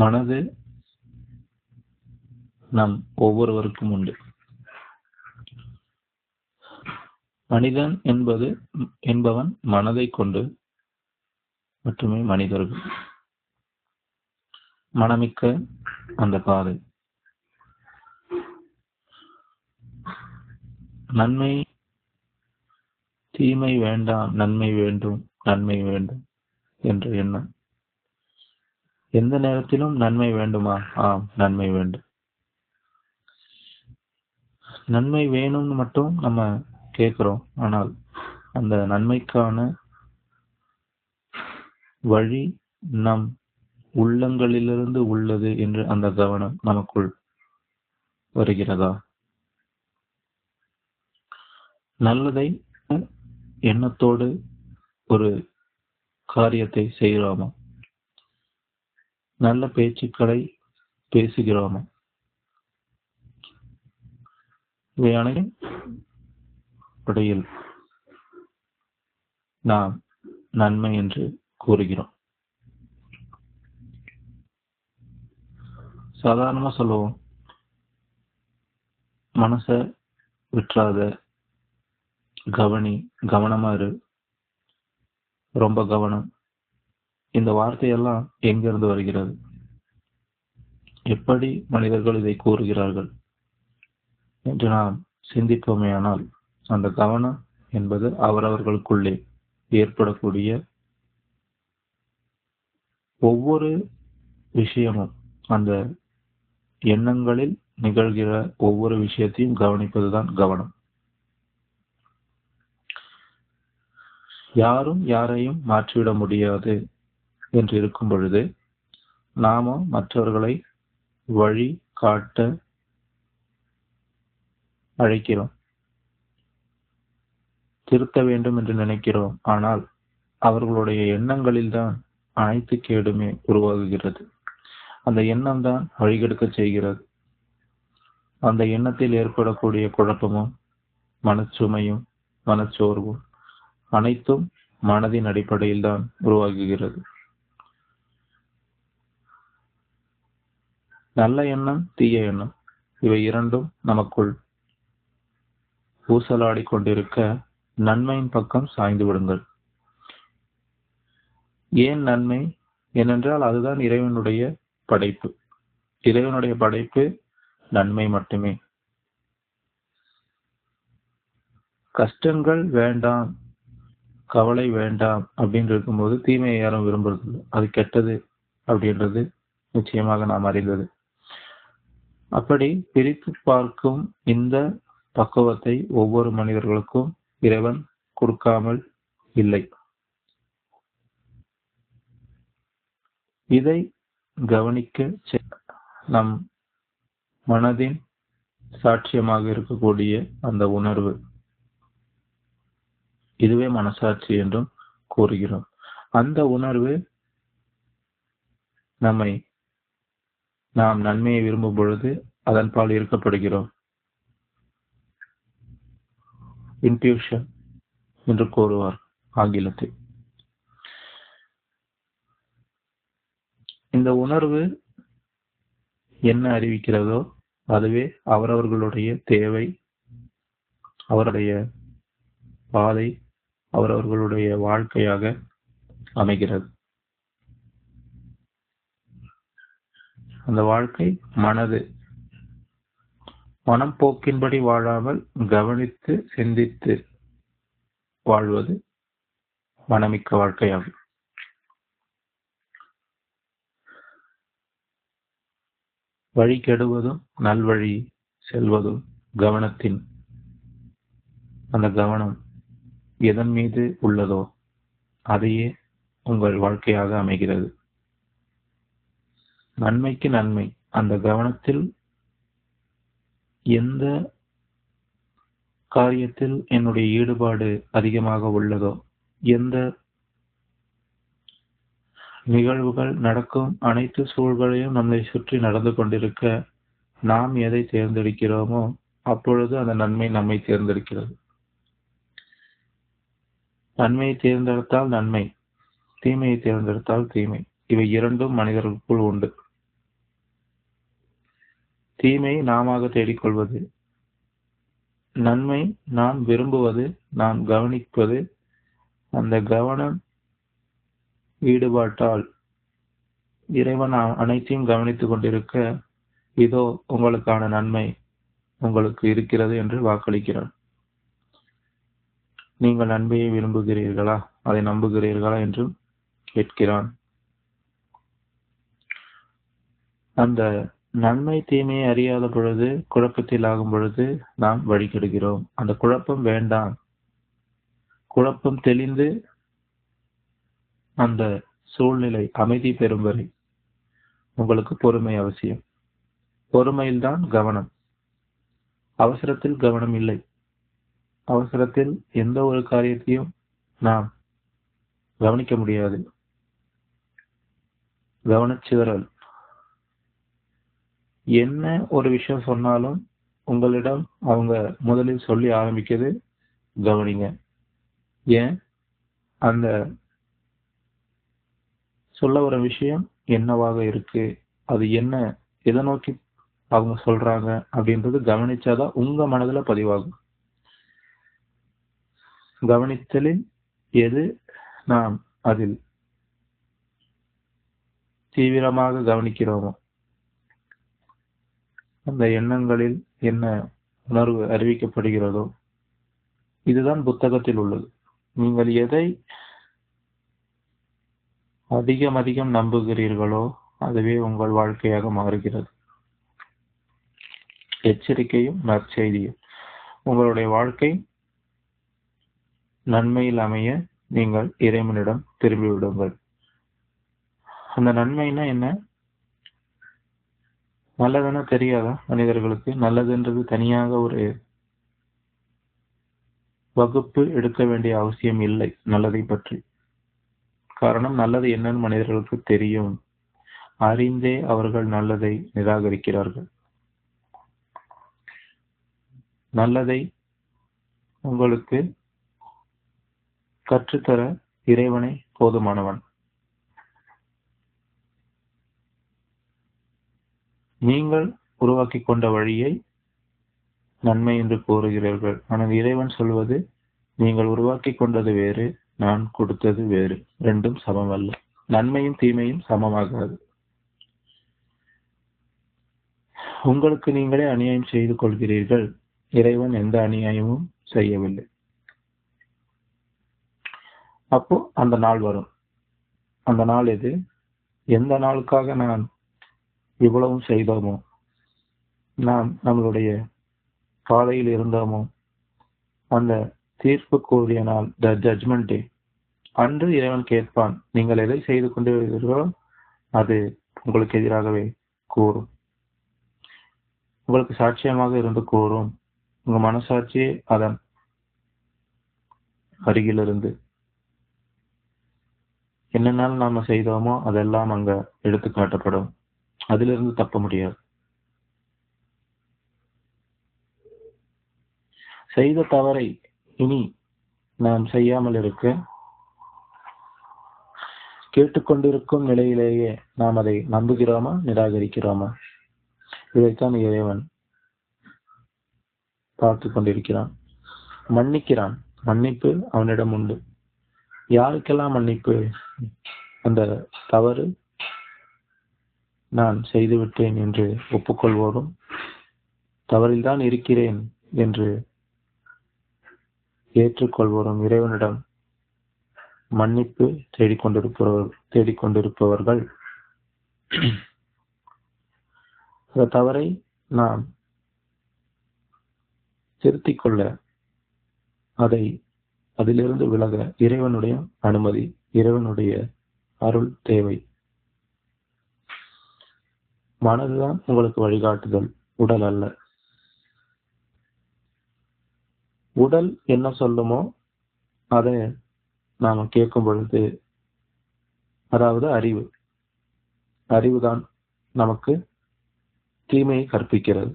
மனது நம் ஒவ்வொருவருக்கும் உண்டு. மனிதன் என்பது என்பவன் மனதை கொண்டு மட்டுமே மனிதர்கள். மனமிக்க அந்த பாதை. நன்மை தீமை வேண்டாம் நன்மை வேண்டும் நன்மை வேண்டும் என்ற எண்ணம். எந்த நேரத்திலும் நன்மை வேண்டுமா? ஆம் நன்மை வேண்டும். நன்மை வேணும்னு மட்டும் நம்ம கேட்குறோம். ஆனால் அந்த நன்மைக்கான வழி நம் உள்ளங்களிலிருந்து உள்ளது என்று அந்த கவனம் நமக்குள் வருகிறதா? நல்லதை எண்ணத்தோடு ஒரு காரியத்தை செய்கிறோமா நல்ல பேச்சுக்களை பேசுகிறோமா. இவை அனைத்தும் இடையில் நாம் நன்மை என்று கூறுகிறோம். சாதாரணமா சொல்லுவோம். மனச விட்டுறாத கவனி கவனமா இரு. ரொம்ப கவனம். இந்த வார்த்தையெல்லாம் எங்கிருந்து வருகிறது? எப்படி மனிதர்கள் இதை கூறுகிறார்கள்? என்று நாம் சிந்திப்போமேயானால் அந்த கவனம் என்பது அவரவர்களுக்குள்ளே ஏற்படக்கூடிய ஒவ்வொரு விஷயமும் அந்த எண்ணங்களில் நிகழ்கிற ஒவ்வொரு விஷயத்தையும் கவனிப்பதுதான் கவனம். யாரும் யாரையும் மாற்றிவிட முடியாது. என்று இருக்கும் பொழுது நாம மற்றவர்களை வழி காட்ட அழைக்கிறோம். திருத்த வேண்டும் என்று நினைக்கிறோம். ஆனால் அவர்களுடைய எண்ணங்களில் தான் அனைத்து கேடுமே உருவாகுகிறது. அந்த எண்ணம் தான் வழிகெடுக்க செய்கிறது. அந்த எண்ணத்தில் ஏற்படக்கூடிய குழப்பமும் மனச்சுமையும் மனச்சோர்வும் அனைத்தும் மனதின் அடிப்படையில் தான் உருவாகுகிறது. நல்ல எண்ணம் தீய எண்ணம். இவை இரண்டும் நமக்குள் ஊசலாடி கொண்டிருக்க நன்மையின் பக்கம் சாய்ந்து விடுங்கள். ஏன் நன்மை? ஏனென்றால் அதுதான் இறைவனுடைய படைப்பு. இறைவனுடைய படைப்பு நன்மை மட்டுமே. கஷ்டங்கள் வேண்டாம் கவலை வேண்டாம் அப்படின்னு இருக்கும்போது தீமையை யாரும் விரும்புறது அது கெட்டது அப்படின்றது நிச்சயமாக நாம் அறிந்தது. அப்படி பிரித்து பார்க்கும் இந்த பக்குவத்தை ஒவ்வொரு மனிதர்களுக்கும் இறைவன் கொடுக்காமல் இல்லை. இதை கவனிக்க நம் மனதின் சாட்சியமாக இருக்கக்கூடிய அந்த உணர்வு இதுவே மனசாட்சி என்றும் கூறுகிறோம். அந்த உணர்வு நம்மை நாம் நன்மையை விரும்பும் பொழுது அதன் பால் ஈர்க்கப்படுகிறோம். இன்ட்யூஷன் என்று கூறுவார் ஆங்கிலத்தில். இந்த உணர்வு என்ன அறிவிக்கிறதோ அதுவே அவரவர்களுடைய தேவை அவருடைய பாதை அவரவர்களுடைய வாழ்க்கையாக அமைகிறது. அந்த வாழ்க்கை மனது. மனம் போக்கின்படி வாழாமல் கவனித்து சிந்தித்து வாழ்வது மனமிக்க வாழ்க்கையாகும். வழி கெடுவதும் நல்வழி செல்வதும் கவனத்தின் அந்த கவனம் எதன் மீது உள்ளதோ அதையே உங்கள் வாழ்க்கையாக அமைகிறது. நன்மைக்கு நன்மை. அந்த கவனத்தில் எந்த காரியத்தில் என்னுடைய ஈடுபாடு அதிகமாக உள்ளதோ எந்த நிகழ்வுகள் நடக்கும் அனைத்து சூழ்களையும் நம்மை சுற்றி நடந்து கொண்டிருக்க நாம் எதை தேர்ந்தெடுக்கிறோமோ அப்பொழுது அந்த நன்மை நம்மை தேர்ந்தெடுக்கிறது. நன்மையை தேர்ந்தெடுத்தால் நன்மை தீமையை தேர்ந்தெடுத்தால் தீமை. இவை இரண்டும் மனிதர்களுக்குள் உண்டு. தீமையை நாமாக தேடிக்கொள்வது. நன்மை நான் விரும்புவது நான் கவனிப்பது. அந்த கவனம் ஈடுபாட்டால் இறைவன் அனைத்தையும் கவனித்துக் கொண்டிருக்க இதோ உங்களுக்கான நன்மை உங்களுக்கு இருக்கிறது என்று வாக்களிக்கிறார். நீங்கள் நன்மையை விரும்புகிறீர்களா? அதை நம்புகிறீர்களா என்றும் கேட்கிறான். அந்த நன்மை தீமையை அறியாத பொழுது குழப்பத்தில் ஆகும் பொழுது நாம் வழிகெடுகிறோம். அந்த குழப்பம் வேண்டாம். குழப்பம் தெளிந்து அந்த சூழ்நிலை அமைதி பெறும் வரை உங்களுக்கு பொறுமை அவசியம். பொறுமையில்தான் கவனம். அவசரத்தில் கவனம் இல்லை. அவசரத்தில் எந்த ஒரு காரியத்தையும் நாம் கவனிக்க முடியாது. கவனச்சிதறல். என்ன ஒரு விஷயம் சொன்னாலும் உங்களிடம் அவங்க முதலில் சொல்லி ஆரம்பிக்கிறது கவனிங்க. ஏன்? அந்த சொல்ல வர விஷயம் என்னவாக இருக்கு? அது என்ன? எதை நோக்கி அவங்க சொல்றாங்க? அப்படின்றது கவனிச்சாதான் உங்க மனதுல பதிவாகும். கவனித்தலில் எது நாம் அதில் தீவிரமாக கவனிக்கிறோமோ அந்த எண்ணங்களில் என்ன உணர்வு அறிவிக்கப்படுகிறதோ இதுதான் புத்தகத்தில் உள்ளது. நீங்கள் எதை அதிகம் அதிகம் நம்புகிறீர்களோ அதுவே உங்கள் வாழ்க்கையாக மாறுகிறது. எச்சரிக்கையும் நற்செய்தியும். உங்களுடைய வாழ்க்கை நன்மையில் அமைய நீங்கள் இறைவனிடம் திரும்பிவிடுங்கள். அந்த நன்மைனா என்ன? நல்லதுன்னு தெரியாதா மனிதர்களுக்கு நல்லதுன்றது தனியாக ஒரு வகுப்பு எடுக்க வேண்டிய அவசியம் இல்லை நல்லதை பற்றி. காரணம் நல்லது என்னன்னு மனிதர்களுக்கு தெரியும். அறிந்தே அவர்கள் நல்லதை நிராகரிக்கிறார்கள். நல்லதை உங்களுக்கு கற்றுத்தர இறைவனை போதுமானவன். நீங்கள் உருவாக்கி கொண்ட வழியை நன்மை என்று கூறுகிறீர்கள். ஆனால் இறைவன் சொல்வது நீங்கள் உருவாக்கி கொண்டது வேறு நான் கொடுத்தது வேறு. ரெண்டும் சமம் அல்ல நன்மையும் தீமையும் சமமாகாது. உங்களுக்கு நீங்களே அநியாயம் செய்து கொள்கிறீர்கள். இறைவன் எந்த அநியாயமும் செய்யவில்லை. அப்போ அந்த நாள் வரும். அந்த நாள் எது? எந்த நாளுக்காக நான் இவ்வளவும் செய்தோமோ? நாம் நம்மளுடைய பாதையில் இருந்தோமோ? அந்த தீர்ப்பு கூறிய நாள் த ஜட்மெண்ட் டே அன்று இறைவன் கேட்பான் நீங்கள் எதை செய்து கொண்டு வருகிறீர்களோ அது உங்களுக்கு எதிராகவே கூறும். உங்களுக்கு சாட்சியமாக இருந்து கூறும். உங்க மனசாட்சியே அதன் அருகிலிருந்து. என்னென்னாலும் நாம செய்தோமோ அதெல்லாம் அங்க எடுத்து காட்டப்படும் அதிலிருந்து தப்ப முடியாது. செய்த தவறை இனி நாம் செய்யாமல் இருக்க கேட்டுக்கொண்டிருக்கும் நிலையிலேயே நாம் அதை நம்புகிறோமா நிராகரிக்கிறோமா? இதைத்தான் இறைவன் பார்த்து கொண்டிருக்கிறான். மன்னிக்கிறான். மன்னிப்பு அவனிடம் உண்டு. யாருக்கெல்லாம் மன்னிப்பு? அந்த தவறு நான் செய்துவிட்டேன் என்று ஒப்புக்கொள்வோரும் தவறில்தான் இருக்கிறேன் என்று ஏற்றுக்கொள்வோரும் இறைவனிடம் மன்னிப்பு தேடிக்கொண்டிருப்பவர் தேடிக்கொண்டிருப்பவர்கள். அந்த தவறை நாம் திருத்திக் கொள்ள அதை அதிலிருந்து விலக இறைவனுடைய அனுமதி இறைவனுடைய அருள் தேவை. மனதுதான் உங்களுக்கு வழிகாட்டுதல். உடல் அல்ல. உடல் என்ன சொல்லுமோ அதை நாம் கேட்கும் பொழுது அதாவது அறிவு. அறிவுதான் நமக்கு தீமையை கற்பிக்கிறது.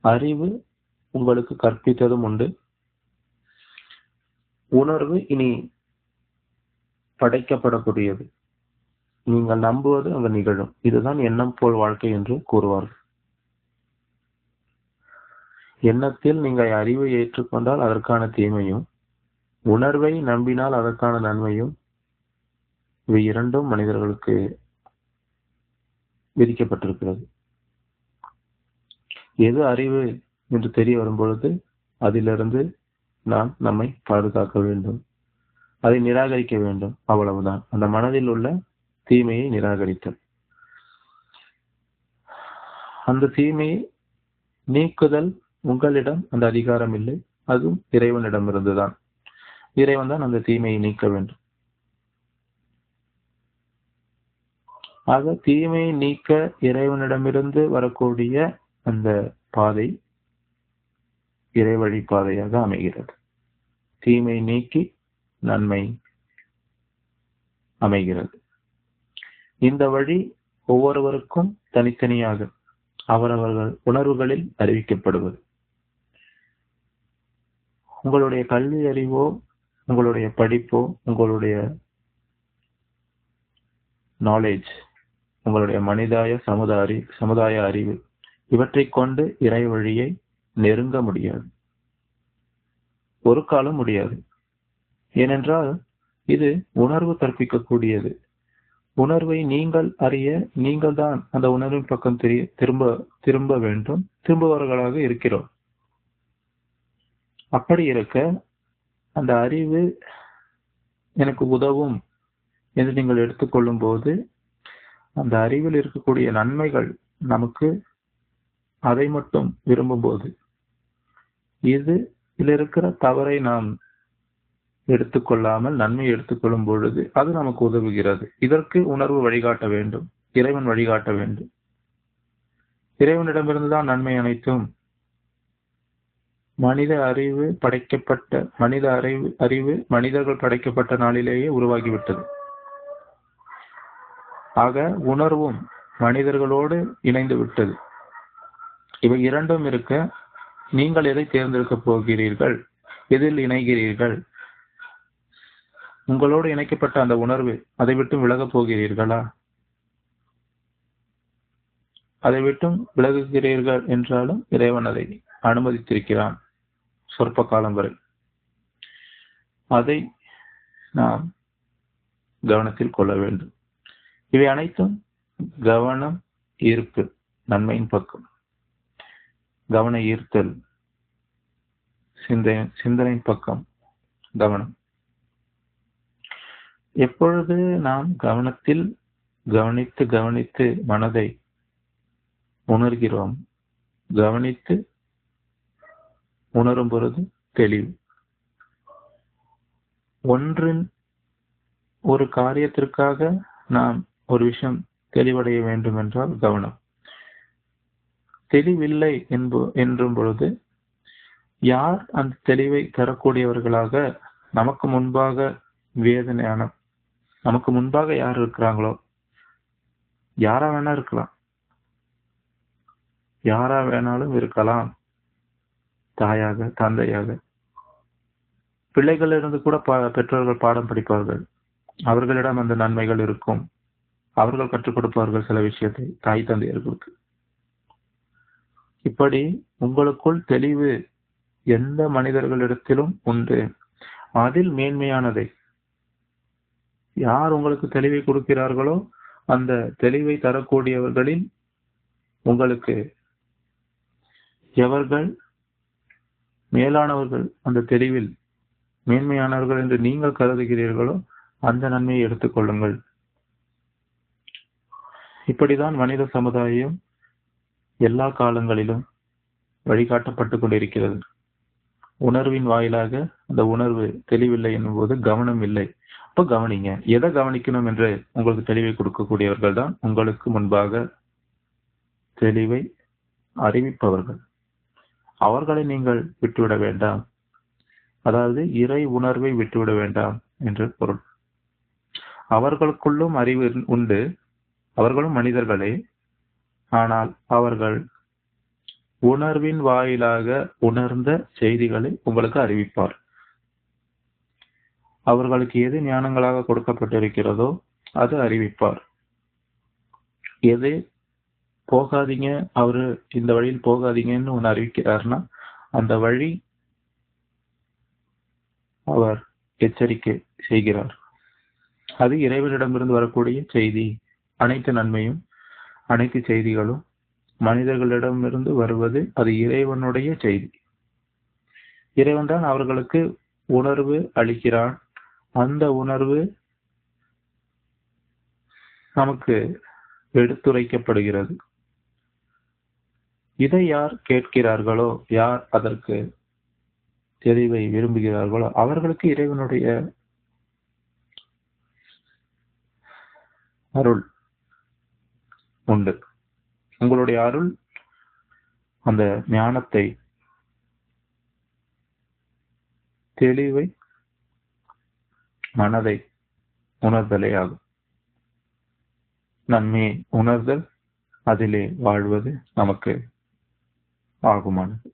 அறிவு உங்களுக்கு கற்பித்ததும் உண்டு. உணர்வு இனி படைக்கப்படக்கூடியது. நீங்கள் நம்புவது அங்கு நிகழும். இதுதான் எண்ணம் போல் வாழ்க்கை என்று கூறுவார்கள். எண்ணத்தில் நீங்கள் அறிவை ஏற்றுக்கொண்டால் அதற்கான தீமையும் உணர்வை நம்பினால் அதற்கான நன்மையும் இவை இரண்டும் மனிதர்களுக்கு விதிக்கப்பட்டிருக்கிறது. எது அறிவு என்று தெரிய வரும்பொழுது அதிலிருந்து நாம் நம்மை பாதுகாக்க வேண்டும். அதை நிராகரிக்க வேண்டும். அவ்வளவுதான். அந்த மனதில் உள்ள தீமையை நிராகரித்தல். அந்த தீமையை நீக்குதல் உங்களிடம் அந்த அதிகாரம் இல்லை. அதுவும் இறைவனிடம் இருந்துதான் இறைவன் தான் அந்த தீமையை நீக்க வேண்டும். ஆக தீமையை நீக்க இறைவனிடமிருந்து வரக்கூடிய அந்த பாதை இறைவழி பாதையாக அமைகிறது. தீமை நீக்கி நன்மை அமைகிறது. இந்த வழி ஒவ்வொருவருக்கும் தனித்தனியாக அவரவர்கள் உணர்வுகளில் அறிவிக்கப்படுவது. உங்களுடைய கல்வி அறிவோ உங்களுடைய படிப்போ உங்களுடைய நாலேஜ் உங்களுடைய மனிதாய சமுதாய சமுதாய அறிவு இவற்றை கொண்டு இறை வழியை நெருங்க முடியாது. ஒரு காலம் முடியாது. ஏனென்றால் இது உணர்வு கற்பிக்கக்கூடியது. உணர்வை நீங்கள் அறிய நீங்கள் தான் அந்த உணர்வின் பக்கம் தெரிய திரும்ப திரும்ப வேண்டும். திரும்புபவர்களாக இருக்கிறோம். அப்படி இருக்க அந்த அறிவு எனக்கு உதவும் என்று நீங்கள் எடுத்துக்கொள்ளும் போது அந்த அறிவில் இருக்கக்கூடிய நன்மைகள் நமக்கு அதை மட்டும் விரும்பும் போது இது இதில் இருக்கிற தவறை நாம் எடுத்துக்கொள்ளாமல் நன்மை எடுத்துக்கொள்ளும் பொழுது அது நமக்கு உதவுகிறது. இதற்கு உணர்வு வழிகாட்ட வேண்டும். இறைவன் வழிகாட்ட வேண்டும். இறைவனிடமிருந்துதான் நன்மை அனைத்தும். மனித அறிவு படைக்கப்பட்ட மனித அறிவு அறிவு மனிதர்கள் படைக்கப்பட்ட நாளிலேயே உருவாகிவிட்டது. ஆக உணர்வும் மனிதர்களோடு இணைந்து விட்டது. இவை இரண்டும் இருக்க நீங்கள் எதை தேர்ந்தெடுக்கப் போகிறீர்கள்? எதில் இணைகிறீர்கள்? உங்களோடு இணைக்கப்பட்ட அந்த உணர்வு அதை விட்டும் விலகப் போகிறீர்களா? அதை விட்டும் விலகுகிறீர்கள் என்றாலும் இறைவன் அதை அனுமதித்திருக்கிறான். சொற்ப காலம் வரை. அதை நாம் கவனத்தில் கொள்ள வேண்டும். இவை அனைத்தும் கவனம் ஈர்ப்பு நன்மையின் பக்கம். கவன ஈர்த்தல் சிந்தனை சிந்தனையின் பக்கம் கவனம். எப்பொழுது நாம் கவனத்தில் கவனித்து கவனித்து மனதை உணர்கிறோம் கவனித்து உணரும் பொழுது தெளிவு. ஒன்றின் ஒரு காரியத்திற்காக நாம் ஒரு விஷயம் தெளிவடைய வேண்டும் என்றால் கவனம். தெளிவில்லை என்பு என்றும் பொழுது யார் அந்த தெளிவை தரக்கூடியவர்களாக நமக்கு முன்பாக வேதனையான நமக்கு முன்பாக யார் இருக்கிறாங்களோ? யாரா வேணா இருக்கலாம். யாரா வேணாலும் இருக்கலாம். தாயாக தந்தையாக. பிள்ளைகளிலிருந்து கூட பெற்றோர்கள் பாடம் படிப்பார்கள். அவர்களிடம் அந்த நன்மைகள் இருக்கும். அவர்கள் கற்றுக் கொடுப்பார்கள் சில விஷயத்தை தாய் தந்தையர்களுக்கு இப்படி உங்களுக்குள் தெளிவு எந்த மனிதர்களிடத்திலும் உண்டு. அதில் மேன்மையானதை யார் உங்களுக்கு தெளிவை கொடுக்கிறார்களோ அந்த தெளிவை தரக்கூடியவர்களில் உங்களுக்கு எவர்கள் மேலானவர்கள் அந்த தெளிவில் மேன்மையானவர்கள் என்று நீங்கள் கருதுகிறீர்களோ அந்த நன்மையை எடுத்துக்கொள்ளுங்கள் இப்படிதான் மனித சமுதாயம் எல்லா காலங்களிலும் வழிகாட்டப்பட்டு கொண்டிருக்கிறது. உணர்வின் வாயிலாக அந்த உணர்வு தெளிவில்லை என்னும்போது கவனம் இல்லை அப்ப கவனிங்க. எதை கவனிக்கணும் என்று உங்களுக்கு தெளிவை கொடுக்கக்கூடியவர்கள் தான் உங்களுக்கு முன்பாக தெளிவை அறிவிப்பவர்கள். அவர்களை நீங்கள் விட்டுவிட வேண்டாம். அதாவது இறை உணர்வை விட்டுவிட வேண்டாம் என்று பொருள். அவர்களுக்குள்ளும் அறிவு உண்டு. அவர்களும் மனிதர்களே. ஆனால் அவர்கள் உணர்வின் வாயிலாக உணர்ந்த செய்திகளை உங்களுக்கு அறிவிப்பார். அவர்களுக்கு எது ஞானங்களாக கொடுக்கப்பட்டிருக்கிறதோ அது அறிவிப்பார். எது போகாதீங்க அவரு இந்த வழியில் போகாதீங்கன்னு ஒன்று அறிவிக்கிறார்னா அந்த வழி அவர் எச்சரிக்கை செய்கிறார். அது இறைவனிடமிருந்து வரக்கூடிய செய்தி. அனைத்து நன்மையும் அனைத்து செய்திகளும் மனிதர்களிடமிருந்து வருவது அது இறைவனுடைய செய்தி. இறைவன் தான் அவர்களுக்கு உணர்வு அளிக்கிறான் அந்த உணர்வு நமக்கு எடுத்துரைக்கப்படுகிறது. இதை யார் கேட்கிறார்களோ யார் அதற்கு தெளிவை விரும்புகிறார்களோ அவர்களுக்கு இறைவனுடைய அருள் உண்டு. உங்களுடைய அருள் அந்த ஞானத்தை தெளிவை மனதை உணர்தலே ஆகும். நன்மையை உணர்தல் அதிலே வாழ்வது நமக்கு ஆகுமானது.